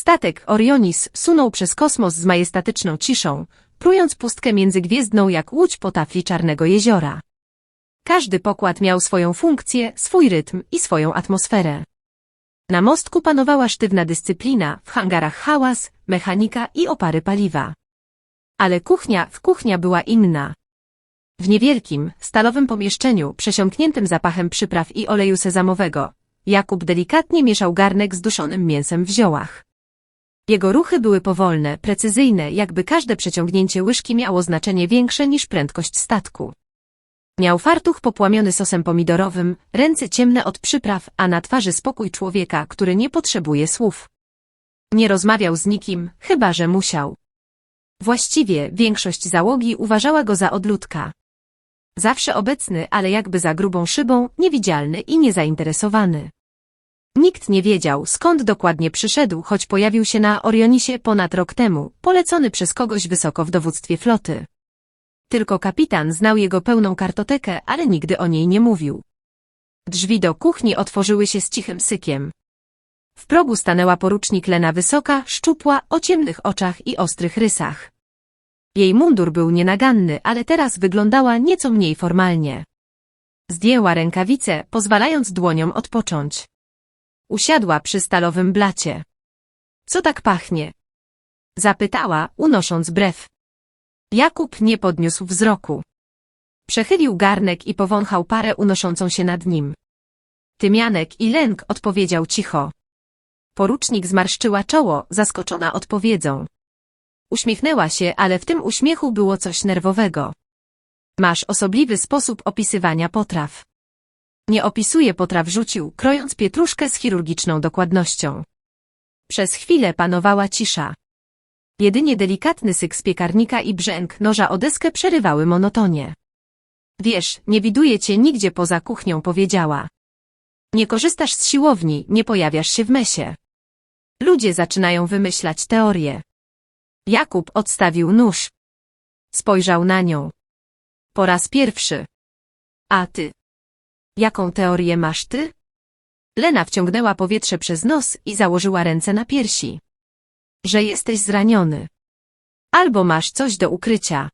Statek Orionis sunął przez kosmos z majestatyczną ciszą, prując pustkę międzygwiezdną jak łódź po tafli Czarnego Jeziora. Każdy pokład miał swoją funkcję, swój rytm i swoją atmosferę. Na mostku panowała sztywna dyscyplina, w hangarach hałas, mechanika i opary paliwa. Ale kuchnia w kuchnia była inna. W niewielkim, stalowym pomieszczeniu, przesiąkniętym zapachem przypraw i oleju sezamowego, Jakub delikatnie mieszał garnek z duszonym mięsem w ziołach. Jego ruchy były powolne, precyzyjne, jakby każde przeciągnięcie łyżki miało znaczenie większe niż prędkość statku. Miał fartuch popłamiony sosem pomidorowym, ręce ciemne od przypraw, a na twarzy spokój człowieka, który nie potrzebuje słów. Nie rozmawiał z nikim, chyba że musiał. Właściwie większość załogi uważała go za odludka. Zawsze obecny, ale jakby za grubą szybą, niewidzialny i niezainteresowany. Nikt nie wiedział, skąd dokładnie przyszedł, choć pojawił się na Orionisie ponad rok temu, polecony przez kogoś wysoko w dowództwie floty. Tylko kapitan znał jego pełną kartotekę, ale nigdy o niej nie mówił. Drzwi do kuchni otworzyły się z cichym sykiem. W progu stanęła porucznik Lena Wysoka, szczupła, o ciemnych oczach i ostrych rysach. Jej mundur był nienaganny, ale teraz wyglądała nieco mniej formalnie. Zdjęła rękawice, pozwalając dłoniom odpocząć. Usiadła przy stalowym blacie. Co tak pachnie? Zapytała, unosząc brew. Jakub nie podniósł wzroku. Przechylił garnek i powąchał parę unoszącą się nad nim. Tymianek i lęk odpowiedział cicho. Porucznik zmarszczyła czoło, zaskoczona odpowiedzą. Uśmiechnęła się, ale w tym uśmiechu było coś nerwowego. Masz osobliwy sposób opisywania potraw. Nie opisuje potraw rzucił, krojąc pietruszkę z chirurgiczną dokładnością. Przez chwilę panowała cisza. Jedynie delikatny syk z piekarnika i brzęk noża o deskę przerywały monotonię. Wiesz, nie widuję cię nigdzie poza kuchnią, powiedziała. Nie korzystasz z siłowni, nie pojawiasz się w mesie. Ludzie zaczynają wymyślać teorie. Jakub odstawił nóż. Spojrzał na nią. Po raz pierwszy. A ty? Jaką teorię masz ty? Lena wciągnęła powietrze przez nos i założyła ręce na piersi. Że jesteś zraniony. Albo masz coś do ukrycia.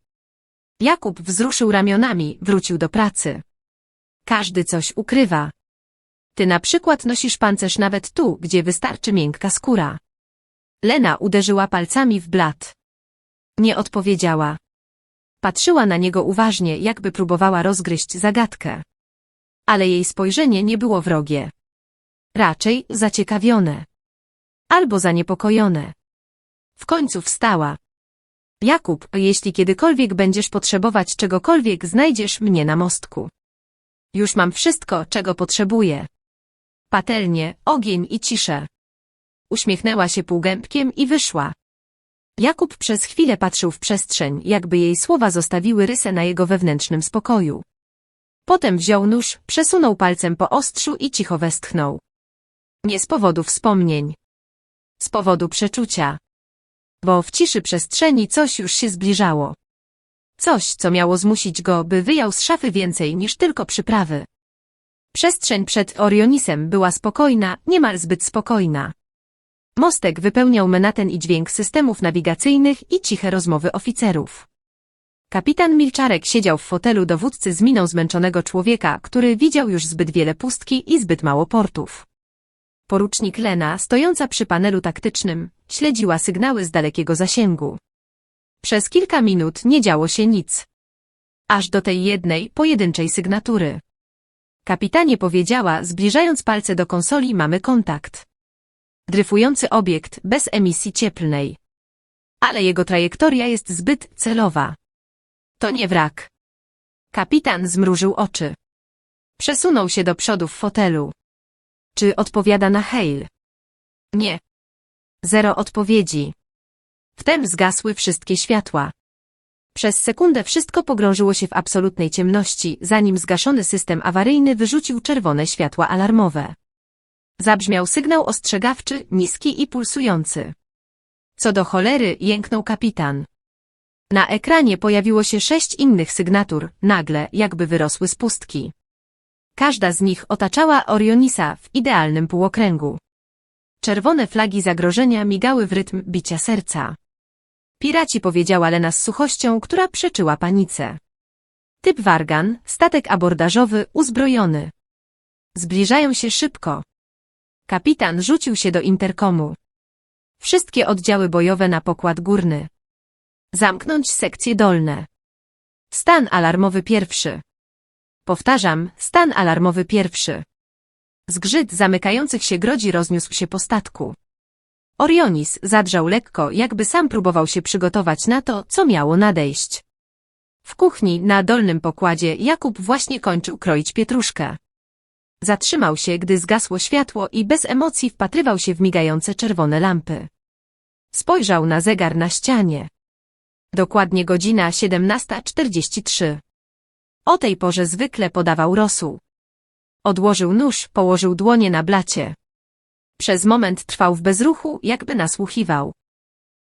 Jakub wzruszył ramionami, wrócił do pracy. Każdy coś ukrywa. Ty na przykład nosisz pancerz nawet tu, gdzie wystarczy miękka skóra. Lena uderzyła palcami w blat. Nie odpowiedziała. Patrzyła na niego uważnie, jakby próbowała rozgryźć zagadkę. Ale jej spojrzenie nie było wrogie. Raczej zaciekawione. Albo zaniepokojone. W końcu wstała. Jakub, jeśli kiedykolwiek będziesz potrzebować czegokolwiek, znajdziesz mnie na mostku. Już mam wszystko, czego potrzebuję. Patelnie, ogień i ciszę. Uśmiechnęła się półgębkiem i wyszła. Jakub przez chwilę patrzył w przestrzeń, jakby jej słowa zostawiły rysę na jego wewnętrznym spokoju. Potem wziął nóż, przesunął palcem po ostrzu i cicho westchnął. Nie z powodu wspomnień. Z powodu przeczucia. Bo w ciszy przestrzeni coś już się zbliżało. Coś, co miało zmusić go, by wyjął z szafy więcej niż tylko przyprawy. Przestrzeń przed Orionisem była spokojna, niemal zbyt spokojna. Mostek wypełniał menaten i dźwięk systemów nawigacyjnych i ciche rozmowy oficerów. Kapitan Milczarek siedział w fotelu dowódcy z miną zmęczonego człowieka, który widział już zbyt wiele pustki i zbyt mało portów. Porucznik Lena, stojąca przy panelu taktycznym, śledziła sygnały z dalekiego zasięgu. Przez kilka minut nie działo się nic. Aż do tej jednej, pojedynczej sygnatury. Kapitanie powiedziała, zbliżając palce do konsoli mamy kontakt. Dryfujący obiekt, bez emisji cieplnej. Ale jego trajektoria jest zbyt celowa. To nie wrak. Kapitan zmrużył oczy. Przesunął się do przodu w fotelu. Czy odpowiada na hail? Nie. Zero odpowiedzi. Wtem zgasły wszystkie światła. Przez sekundę wszystko pogrążyło się w absolutnej ciemności, zanim zgaszony system awaryjny wyrzucił czerwone światła alarmowe. Zabrzmiał sygnał ostrzegawczy, niski i pulsujący. Co do cholery, jęknął kapitan. Na ekranie pojawiło się sześć innych sygnatur, nagle, jakby wyrosły z pustki. Każda z nich otaczała Orionisa w idealnym półokręgu. Czerwone flagi zagrożenia migały w rytm bicia serca. Piraci powiedziała Lena z suchością, która przeczyła panice. Typ Wargan, statek abordażowy, uzbrojony. Zbliżają się szybko. Kapitan rzucił się do interkomu. Wszystkie oddziały bojowe na pokład górny. Zamknąć sekcje dolne. Stan alarmowy pierwszy. Powtarzam, stan alarmowy pierwszy. Zgrzyt zamykających się grodzi rozniósł się po statku. Orionis zadrżał lekko, jakby sam próbował się przygotować na to, co miało nadejść. W kuchni, na dolnym pokładzie, Jakub właśnie kończył kroić pietruszkę. Zatrzymał się, gdy zgasło światło i bez emocji wpatrywał się w migające czerwone lampy. Spojrzał na zegar na ścianie. Dokładnie godzina 17.43. O tej porze zwykle podawał rosół. Odłożył nóż, położył dłonie na blacie. Przez moment trwał w bezruchu, jakby nasłuchiwał.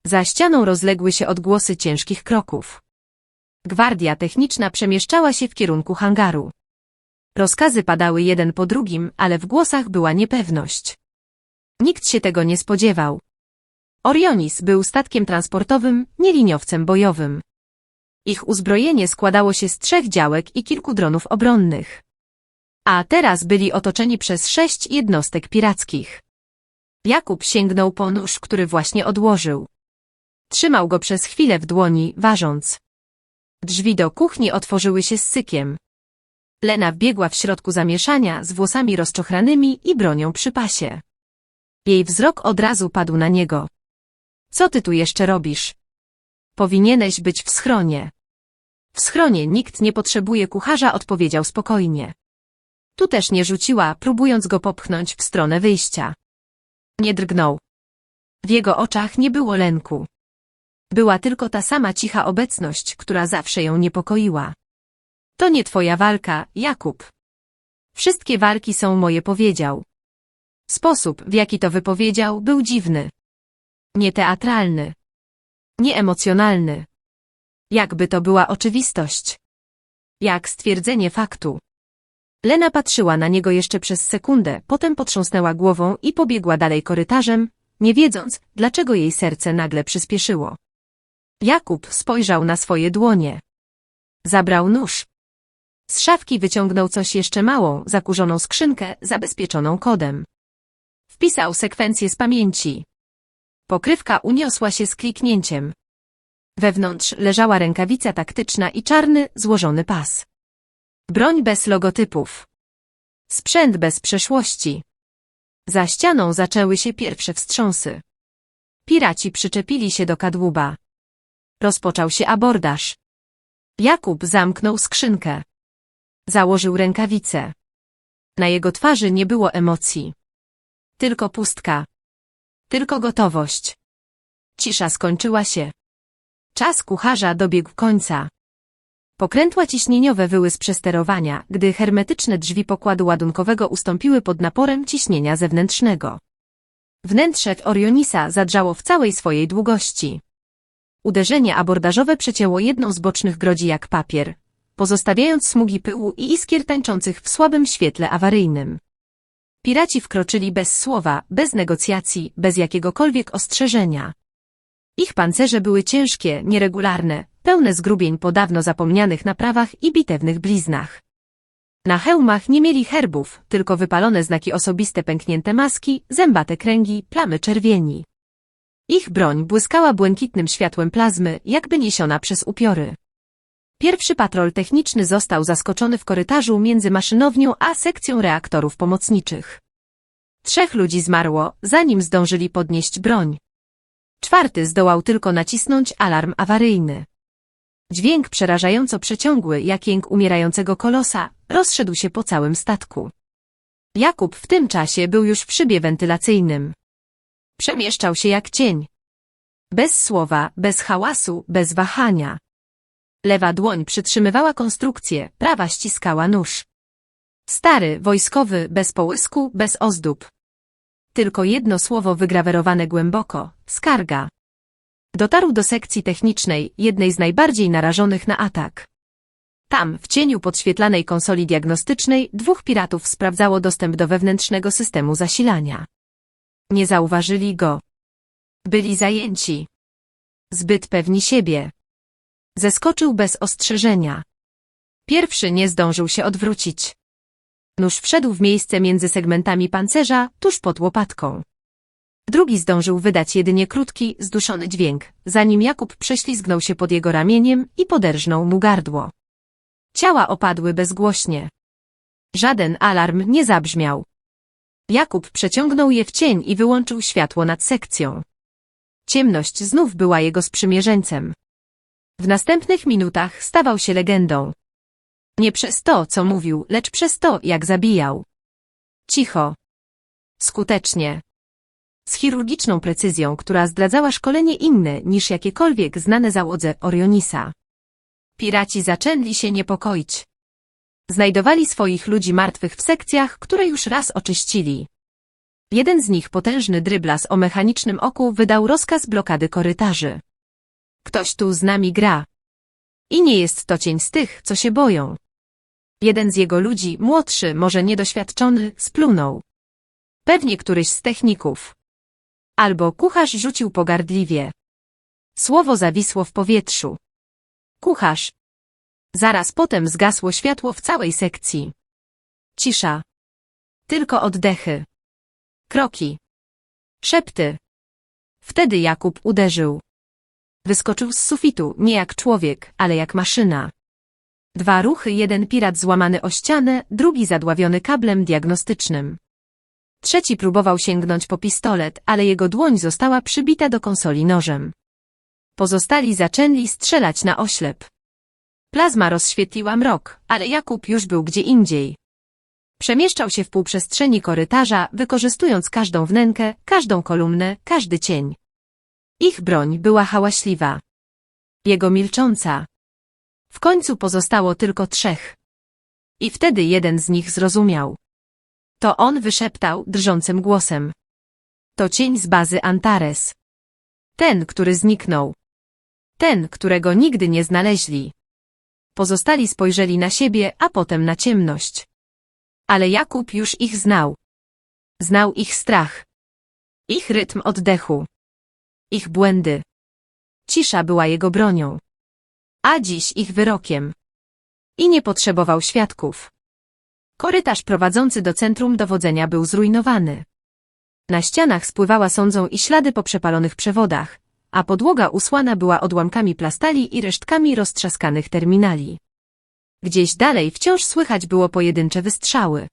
Za ścianą rozległy się odgłosy ciężkich kroków. Gwardia techniczna przemieszczała się w kierunku hangaru. Rozkazy padały jeden po drugim, ale w głosach była niepewność. Nikt się tego nie spodziewał. Orionis był statkiem transportowym, nie liniowcem bojowym. Ich uzbrojenie składało się z trzech działek i kilku dronów obronnych. A teraz byli otoczeni przez sześć jednostek pirackich. Jakub sięgnął po nóż, który właśnie odłożył. Trzymał go przez chwilę w dłoni, ważąc. Drzwi do kuchni otworzyły się z sykiem. Lena wbiegła w środku zamieszania z włosami rozczochranymi i bronią przy pasie. Jej wzrok od razu padł na niego. Co ty tu jeszcze robisz? Powinieneś być w schronie. W schronie nikt nie potrzebuje kucharza, odpowiedział spokojnie. Tu też nie rzuciła, próbując go popchnąć w stronę wyjścia. Nie drgnął. W jego oczach nie było lęku. Była tylko ta sama cicha obecność, która zawsze ją niepokoiła. To nie twoja walka, Jakub. Wszystkie walki są moje, powiedział. Sposób, w jaki to wypowiedział, był dziwny. Nieteatralny. Nieemocjonalny. Jakby to była oczywistość. Jak stwierdzenie faktu. Lena patrzyła na niego jeszcze przez sekundę, potem potrząsnęła głową i pobiegła dalej korytarzem, nie wiedząc, dlaczego jej serce nagle przyspieszyło. Jakub spojrzał na swoje dłonie. Zabrał nóż. Z szafki wyciągnął coś jeszcze małą, zakurzoną skrzynkę, zabezpieczoną kodem. Wpisał sekwencję z pamięci. Pokrywka uniosła się z kliknięciem. Wewnątrz leżała rękawica taktyczna i czarny, złożony pas. Broń bez logotypów. Sprzęt bez przeszłości. Za ścianą zaczęły się pierwsze wstrząsy. Piraci przyczepili się do kadłuba. Rozpoczął się abordaż. Jakub zamknął skrzynkę. Założył rękawice. Na jego twarzy nie było emocji. Tylko pustka. Tylko gotowość. Cisza skończyła się. Czas kucharza dobiegł końca. Pokrętła ciśnieniowe wyły z przesterowania, gdy hermetyczne drzwi pokładu ładunkowego ustąpiły pod naporem ciśnienia zewnętrznego. Wnętrze Orionisa zadrżało w całej swojej długości. Uderzenie abordażowe przecięło jedną z bocznych grodzi jak papier, pozostawiając smugi pyłu i iskier tańczących w słabym świetle awaryjnym. Piraci wkroczyli bez słowa, bez negocjacji, bez jakiegokolwiek ostrzeżenia. Ich pancerze były ciężkie, nieregularne, pełne zgrubień po dawno zapomnianych naprawach i bitewnych bliznach. Na hełmach nie mieli herbów, tylko wypalone znaki osobiste pęknięte maski, zębate kręgi, plamy czerwieni. Ich broń błyskała błękitnym światłem plazmy, jakby niesiona przez upiory. Pierwszy patrol techniczny został zaskoczony w korytarzu między maszynownią a sekcją reaktorów pomocniczych. Trzech ludzi zmarło, zanim zdążyli podnieść broń. Czwarty zdołał tylko nacisnąć alarm awaryjny. Dźwięk przerażająco przeciągły, jak jęk umierającego kolosa, rozszedł się po całym statku. Jakub w tym czasie był już w szybie wentylacyjnym. Przemieszczał się jak cień. Bez słowa, bez hałasu, bez wahania. Lewa dłoń przytrzymywała konstrukcję, prawa ściskała nóż. Stary, wojskowy, bez połysku, bez ozdób. Tylko jedno słowo wygrawerowane głęboko, skarga. Dotarł do sekcji technicznej, jednej z najbardziej narażonych na atak. Tam, w cieniu podświetlanej konsoli diagnostycznej, dwóch piratów sprawdzało dostęp do wewnętrznego systemu zasilania. Nie zauważyli go. Byli zajęci. Zbyt pewni siebie. Zeskoczył bez ostrzeżenia. Pierwszy nie zdążył się odwrócić. Nóż wszedł w miejsce między segmentami pancerza, tuż pod łopatką. Drugi zdążył wydać jedynie krótki, zduszony dźwięk, zanim Jakub prześlizgnął się pod jego ramieniem i poderżnął mu gardło. Ciała opadły bezgłośnie. Żaden alarm nie zabrzmiał. Jakub przeciągnął je w cień i wyłączył światło nad sekcją. Ciemność znów była jego sprzymierzeńcem. W następnych minutach stawał się legendą. Nie przez to, co mówił, lecz przez to, jak zabijał. Cicho. Skutecznie. Z chirurgiczną precyzją, która zdradzała szkolenie inne niż jakiekolwiek znane załodze Orionisa. Piraci zaczęli się niepokoić. Znajdowali swoich ludzi martwych w sekcjach, które już raz oczyścili. Jeden z nich, potężny dryblas o mechanicznym oku, wydał rozkaz blokady korytarzy. Ktoś tu z nami gra. I nie jest to cień z tych, co się boją. Jeden z jego ludzi, młodszy, może niedoświadczony, splunął. Pewnie któryś z techników. Albo kucharz rzucił pogardliwie. Słowo zawisło w powietrzu. Kucharz. Zaraz potem zgasło światło w całej sekcji. Cisza. Tylko oddechy. Kroki. Szepty. Wtedy Jakub uderzył. Wyskoczył z sufitu, nie jak człowiek, ale jak maszyna. Dwa ruchy, jeden pirat złamany o ścianę, drugi zadławiony kablem diagnostycznym. Trzeci próbował sięgnąć po pistolet, ale jego dłoń została przybita do konsoli nożem. Pozostali zaczęli strzelać na oślep. Plazma rozświetliła mrok, ale Jakub już był gdzie indziej. Przemieszczał się w półprzestrzeni korytarza, wykorzystując każdą wnękę, każdą kolumnę, każdy cień. Ich broń była hałaśliwa. Jego milcząca. W końcu pozostało tylko trzech. I wtedy jeden z nich zrozumiał. To on wyszeptał drżącym głosem. To cień z bazy Antares. Ten, który zniknął. Ten, którego nigdy nie znaleźli. Pozostali spojrzeli na siebie, a potem na ciemność. Ale Jakub już ich znał. Znał ich strach. Ich rytm oddechu. Ich błędy. Cisza była jego bronią. A dziś ich wyrokiem. I nie potrzebował świadków. Korytarz prowadzący do centrum dowodzenia był zrujnowany. Na ścianach spływała sądzą i ślady po przepalonych przewodach, a podłoga usłana była odłamkami plastali i resztkami roztrzaskanych terminali. Gdzieś dalej wciąż słychać było pojedyncze wystrzały.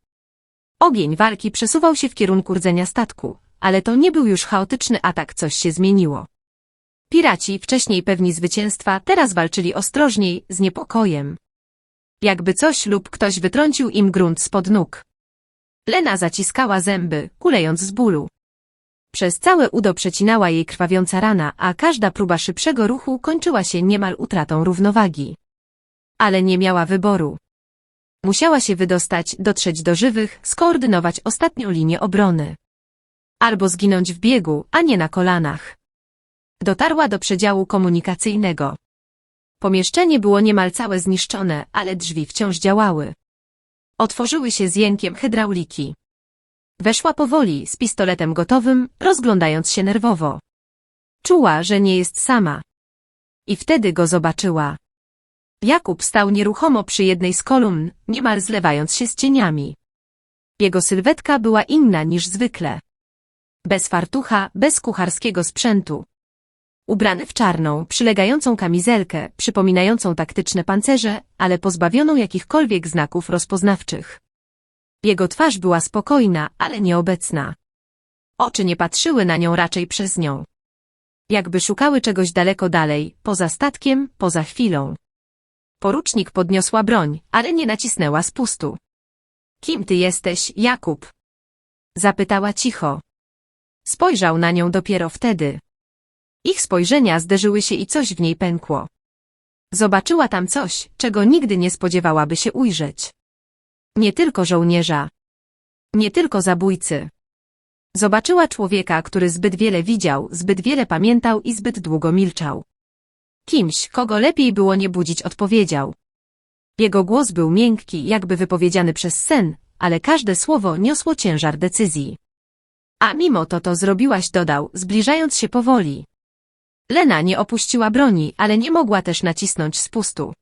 Ogień walki przesuwał się w kierunku rdzenia statku, ale to nie był już chaotyczny atak, coś się zmieniło. Piraci, wcześniej pewni zwycięstwa, teraz walczyli ostrożniej, z niepokojem. Jakby coś lub ktoś wytrącił im grunt spod nóg. Lena zaciskała zęby, kulejąc z bólu. Przez całe udo przecinała jej krwawiąca rana, a każda próba szybszego ruchu kończyła się niemal utratą równowagi. Ale nie miała wyboru. Musiała się wydostać, dotrzeć do żywych, skoordynować ostatnią linię obrony. Albo zginąć w biegu, a nie na kolanach. Dotarła do przedziału komunikacyjnego. Pomieszczenie było niemal całe zniszczone, ale drzwi wciąż działały. Otworzyły się z jękiem hydrauliki. Weszła powoli, z pistoletem gotowym, rozglądając się nerwowo. Czuła, że nie jest sama. I wtedy go zobaczyła. Jakub stał nieruchomo przy jednej z kolumn, niemal zlewając się z cieniami. Jego sylwetka była inna niż zwykle. Bez fartucha, bez kucharskiego sprzętu. Ubrany w czarną, przylegającą kamizelkę, przypominającą taktyczne pancerze, ale pozbawioną jakichkolwiek znaków rozpoznawczych. Jego twarz była spokojna, ale nieobecna. Oczy nie patrzyły na nią raczej przez nią. Jakby szukały czegoś daleko dalej, poza statkiem, poza chwilą. Porucznik podniosła broń, ale nie nacisnęła spustu. Kim ty jesteś, Jakub? Zapytała cicho. Spojrzał na nią dopiero wtedy. Ich spojrzenia zderzyły się i coś w niej pękło. Zobaczyła tam coś, czego nigdy nie spodziewałaby się ujrzeć. Nie tylko żołnierza. Nie tylko zabójcy. Zobaczyła człowieka, który zbyt wiele widział, zbyt wiele pamiętał i zbyt długo milczał. Kimś, kogo lepiej było nie budzić, odpowiedział. Jego głos był miękki, jakby wypowiedziany przez sen, ale każde słowo niosło ciężar decyzji. A mimo to to zrobiłaś, dodał, zbliżając się powoli. Lena nie opuściła broni, ale nie mogła też nacisnąć spustu.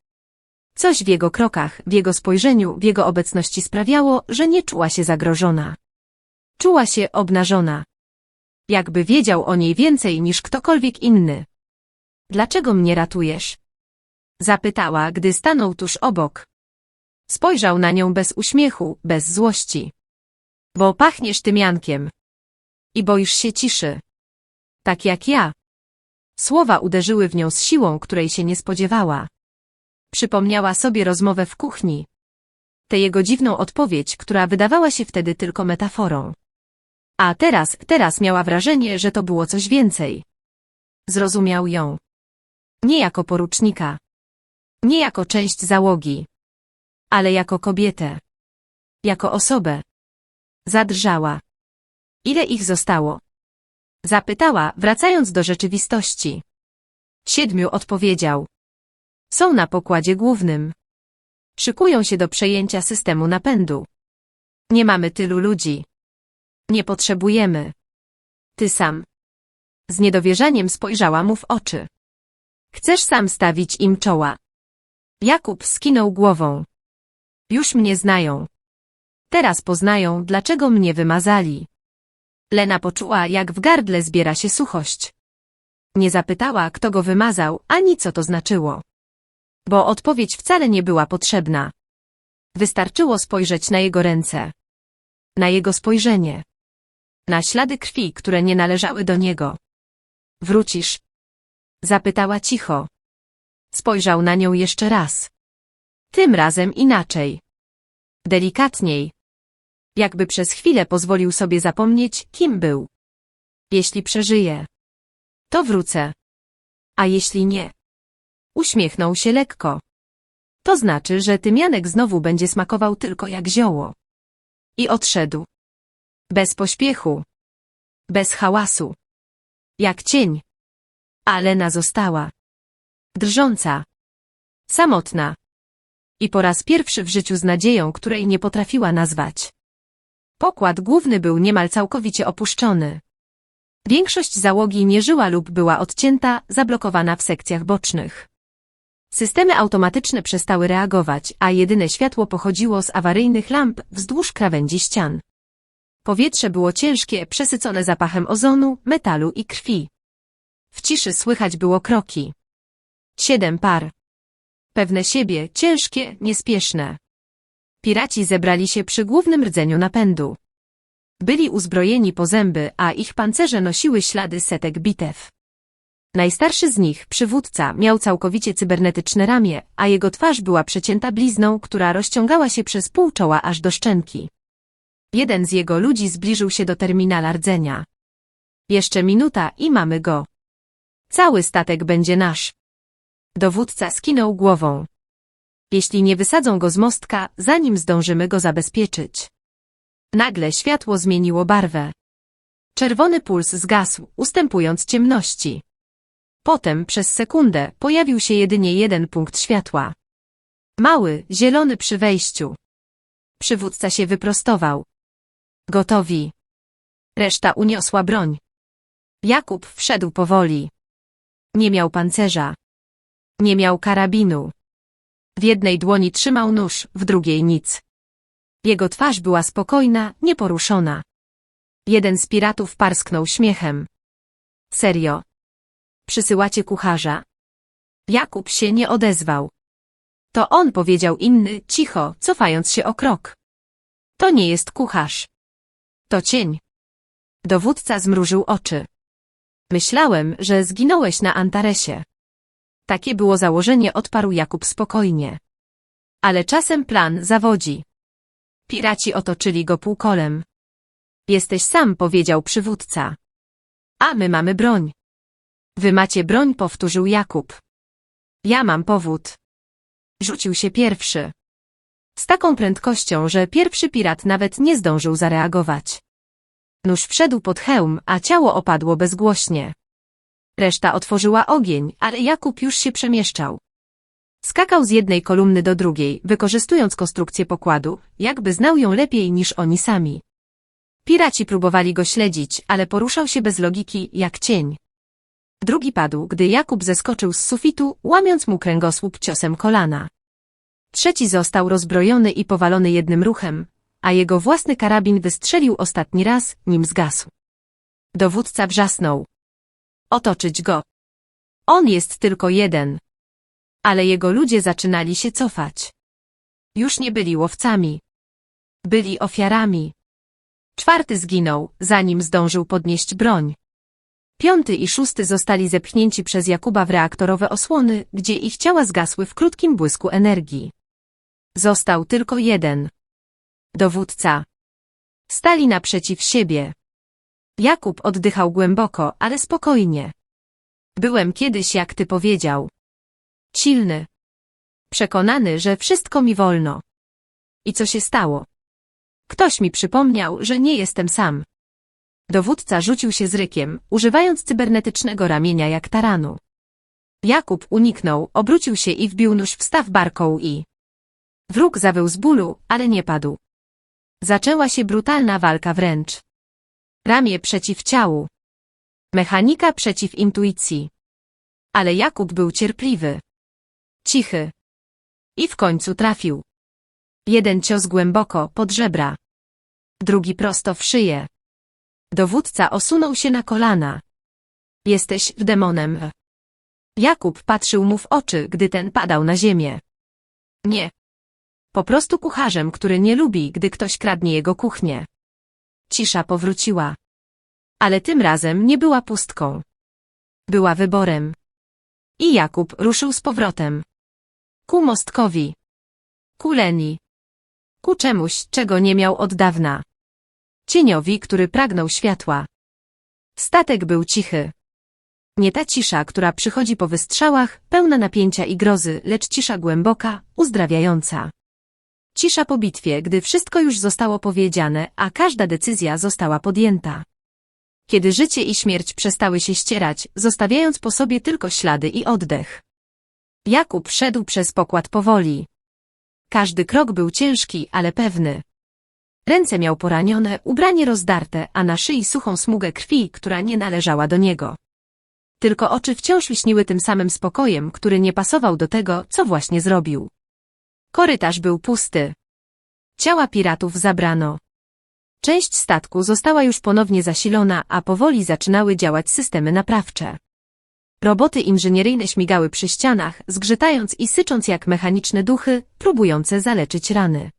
Coś w jego krokach, w jego spojrzeniu, w jego obecności sprawiało, że nie czuła się zagrożona. Czuła się obnażona. Jakby wiedział o niej więcej niż ktokolwiek inny. Dlaczego mnie ratujesz? Zapytała, gdy stanął tuż obok. Spojrzał na nią bez uśmiechu, bez złości. Bo pachniesz tymiankiem. I boisz się ciszy. Tak jak ja. Słowa uderzyły w nią z siłą, której się nie spodziewała. Przypomniała sobie rozmowę w kuchni. Tę jego dziwną odpowiedź, która wydawała się wtedy tylko metaforą. A teraz, teraz miała wrażenie, że to było coś więcej. Zrozumiał ją. Nie jako porucznika. Nie jako część załogi. Ale jako kobietę. Jako osobę. Zadrżała. Ile ich zostało? Zapytała, wracając do rzeczywistości. Siedmiu odpowiedział. Są na pokładzie głównym. Szykują się do przejęcia systemu napędu. Nie mamy tylu ludzi. Nie potrzebujemy. Ty sam. Z niedowierzaniem spojrzała mu w oczy. Chcesz sam stawić im czoła. Jakub skinął głową. Już mnie znają. Teraz poznają, dlaczego mnie wymazali. Lena poczuła, jak w gardle zbiera się suchość. Nie zapytała, kto go wymazał, ani co to znaczyło. Bo odpowiedź wcale nie była potrzebna. Wystarczyło spojrzeć na jego ręce. Na jego spojrzenie. Na ślady krwi, które nie należały do niego. Wrócisz? Zapytała cicho. Spojrzał na nią jeszcze raz. Tym razem inaczej. Delikatniej. Jakby przez chwilę pozwolił sobie zapomnieć, kim był. Jeśli przeżyje, to wrócę. A jeśli nie? Uśmiechnął się lekko. To znaczy, że tymianek znowu będzie smakował tylko jak zioło. I odszedł. Bez pośpiechu. Bez hałasu. Jak cień. A Lena została. Drżąca. Samotna. I po raz pierwszy w życiu z nadzieją, której nie potrafiła nazwać. Pokład główny był niemal całkowicie opuszczony. Większość załogi nie żyła lub była odcięta, zablokowana w sekcjach bocznych. Systemy automatyczne przestały reagować, a jedyne światło pochodziło z awaryjnych lamp wzdłuż krawędzi ścian. Powietrze było ciężkie, przesycone zapachem ozonu, metalu i krwi. W ciszy słychać było kroki. Siedem par. Pewne siebie, ciężkie, niespieszne. Piraci zebrali się przy głównym rdzeniu napędu. Byli uzbrojeni po zęby, a ich pancerze nosiły ślady setek bitew. Najstarszy z nich, przywódca, miał całkowicie cybernetyczne ramię, a jego twarz była przecięta blizną, która rozciągała się przez pół czoła aż do szczęki. Jeden z jego ludzi zbliżył się do terminala rdzenia. Jeszcze minuta i mamy go. Cały statek będzie nasz. Dowódca skinął głową. Jeśli nie wysadzą go z mostka, zanim zdążymy go zabezpieczyć. Nagle światło zmieniło barwę. Czerwony puls zgasł, ustępując ciemności. Potem, przez sekundę, pojawił się jedynie jeden punkt światła. Mały, zielony przy wejściu. Przywódca się wyprostował. Gotowi. Reszta uniosła broń. Jakub wszedł powoli. Nie miał pancerza. Nie miał karabinu. W jednej dłoni trzymał nóż, w drugiej nic. Jego twarz była spokojna, nieporuszona. Jeden z piratów parsknął śmiechem. Serio. Przysyłacie kucharza? Jakub się nie odezwał. To on powiedział inny, cicho, cofając się o krok. To nie jest kucharz. To cień. Dowódca zmrużył oczy. Myślałem, że zginąłeś na Antaresie. Takie było założenie, odparł Jakub spokojnie. Ale czasem plan zawodzi. Piraci otoczyli go półkolem. Jesteś sam, powiedział przywódca. A my mamy broń. Wy macie broń, powtórzył Jakub. Ja mam powód. Rzucił się pierwszy. Z taką prędkością, że pierwszy pirat nawet nie zdążył zareagować. Nóż wszedł pod hełm, a ciało opadło bezgłośnie. Reszta otworzyła ogień, ale Jakub już się przemieszczał. Skakał z jednej kolumny do drugiej, wykorzystując konstrukcję pokładu, jakby znał ją lepiej niż oni sami. Piraci próbowali go śledzić, ale poruszał się bez logiki, jak cień. Drugi padł, gdy Jakub zeskoczył z sufitu, łamiąc mu kręgosłup ciosem kolana. Trzeci został rozbrojony i powalony jednym ruchem, a jego własny karabin wystrzelił ostatni raz, nim zgasł. Dowódca wrzasnął. Otoczyć go. On jest tylko jeden. Ale jego ludzie zaczynali się cofać. Już nie byli łowcami. Byli ofiarami. Czwarty zginął, zanim zdążył podnieść broń. Piąty i szósty zostali zepchnięci przez Jakuba w reaktorowe osłony, gdzie ich ciała zgasły w krótkim błysku energii. Został tylko jeden. Dowódca. Stali naprzeciw siebie. Jakub oddychał głęboko, ale spokojnie. Byłem kiedyś, jak ty powiedział. Silny. Przekonany, że wszystko mi wolno. I co się stało? Ktoś mi przypomniał, że nie jestem sam. Dowódca rzucił się z rykiem, używając cybernetycznego ramienia jak taranu. Jakub uniknął, obrócił się i wbił nóż w staw barką i... Wróg zawył z bólu, ale nie padł. Zaczęła się brutalna walka wręcz. Ramię przeciw ciału. Mechanika przeciw intuicji. Ale Jakub był cierpliwy. Cichy. I w końcu trafił. Jeden cios głęboko, pod żebra. Drugi prosto w szyję. Dowódca osunął się na kolana. Jesteś demonem. Jakub patrzył mu w oczy, gdy ten padał na ziemię. Nie. Po prostu kucharzem, który nie lubi, gdy ktoś kradnie jego kuchnię. Cisza powróciła. Ale tym razem nie była pustką. Była wyborem. I Jakub ruszył z powrotem. Ku mostkowi. Ku Leni. Ku czemuś, czego nie miał od dawna. Cieniowi, który pragnął światła. Statek był cichy. Nie ta cisza, która przychodzi po wystrzałach, pełna napięcia i grozy, lecz cisza głęboka, uzdrawiająca. Cisza po bitwie, gdy wszystko już zostało powiedziane, a każda decyzja została podjęta. Kiedy życie i śmierć przestały się ścierać, zostawiając po sobie tylko ślady i oddech. Jakub szedł przez pokład powoli. Każdy krok był ciężki, ale pewny. Ręce miał poranione, ubranie rozdarte, a na szyi suchą smugę krwi, która nie należała do niego. Tylko oczy wciąż lśniły tym samym spokojem, który nie pasował do tego, co właśnie zrobił. Korytarz był pusty. Ciała piratów zabrano. Część statku została już ponownie zasilona, a powoli zaczynały działać systemy naprawcze. Roboty inżynieryjne śmigały przy ścianach, zgrzytając i sycząc jak mechaniczne duchy, próbujące zaleczyć rany.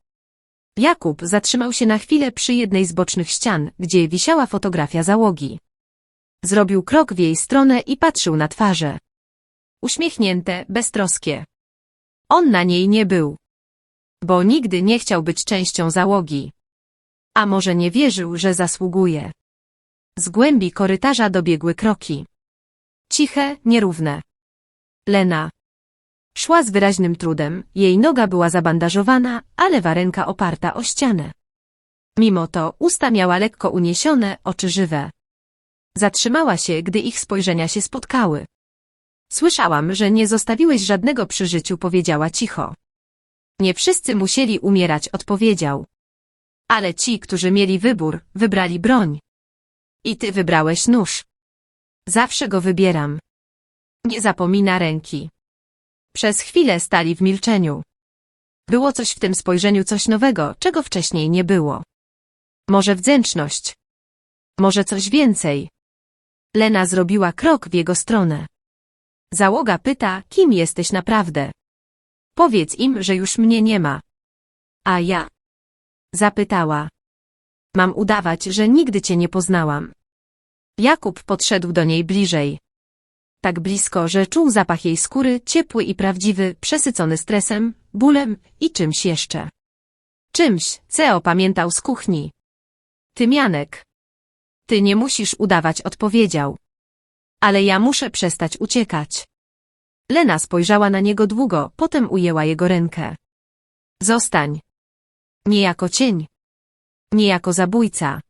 Jakub zatrzymał się na chwilę przy jednej z bocznych ścian, gdzie wisiała fotografia załogi. Zrobił krok w jej stronę i patrzył na twarze. Uśmiechnięte, beztroskie. On na niej nie był. Bo nigdy nie chciał być częścią załogi. A może nie wierzył, że zasługuje. Z głębi korytarza dobiegły kroki. Ciche, nierówne. Lena. Szła z wyraźnym trudem, jej noga była zabandażowana, a lewa ręka oparta o ścianę. Mimo to usta miała lekko uniesione, oczy żywe. Zatrzymała się, gdy ich spojrzenia się spotkały. Słyszałam, że nie zostawiłeś żadnego przy życiu, powiedziała cicho. Nie wszyscy musieli umierać, odpowiedział. Ale ci, którzy mieli wybór, wybrali broń. I ty wybrałeś nóż. Zawsze go wybieram. Nie zapomina ręki. Przez chwilę stali w milczeniu. Było coś w tym spojrzeniu coś nowego, czego wcześniej nie było. Może wdzięczność. Może coś więcej. Lena zrobiła krok w jego stronę. Załoga pyta, kim jesteś naprawdę. Powiedz im, że już mnie nie ma. A ja? Zapytała. Mam udawać, że nigdy cię nie poznałam. Jakub podszedł do niej bliżej. Tak blisko, że czuł zapach jej skóry, ciepły i prawdziwy, przesycony stresem, bólem i czymś jeszcze. Czymś, co pamiętał z kuchni. Tymianek. Ty nie musisz udawać, odpowiedział. Ale ja muszę przestać uciekać. Lena spojrzała na niego długo, potem ujęła jego rękę. Zostań. Nie jako cień. Nie jako zabójca.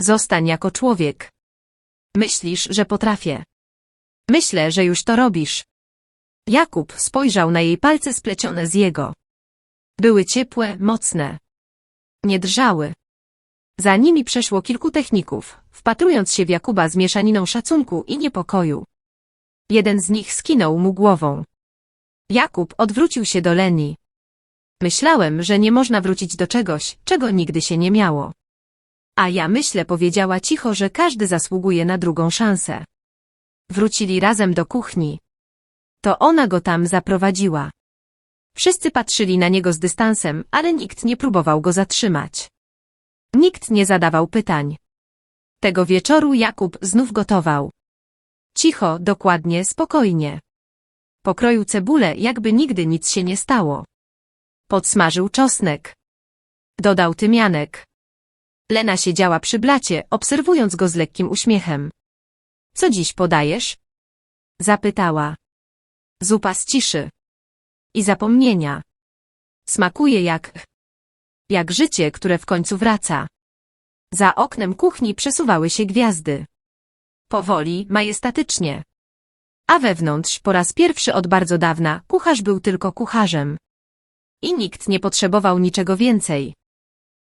Zostań jako człowiek. Myślisz, że potrafię. Myślę, że już to robisz. Jakub spojrzał na jej palce splecione z jego. Były ciepłe, mocne. Nie drżały. Za nimi przeszło kilku techników, wpatrując się w Jakuba z mieszaniną szacunku i niepokoju. Jeden z nich skinął mu głową. Jakub odwrócił się do Leni. Myślałem, że nie można wrócić do czegoś, czego nigdy się nie miało. A ja myślę, powiedziała cicho, że każdy zasługuje na drugą szansę. Wrócili razem do kuchni. To ona go tam zaprowadziła. Wszyscy patrzyli na niego z dystansem, ale nikt nie próbował go zatrzymać. Nikt nie zadawał pytań. Tego wieczoru Jakub znów gotował. Cicho, dokładnie, spokojnie. Pokroił cebulę, jakby nigdy nic się nie stało. Podsmażył czosnek. Dodał tymianek. Lena siedziała przy blacie, obserwując go z lekkim uśmiechem. Co dziś podajesz? Zapytała. Zupa z ciszy. I zapomnienia. Smakuje jak... jak życie, które w końcu wraca. Za oknem kuchni przesuwały się gwiazdy. Powoli, majestatycznie. A wewnątrz, po raz pierwszy od bardzo dawna, kucharz był tylko kucharzem. I nikt nie potrzebował niczego więcej.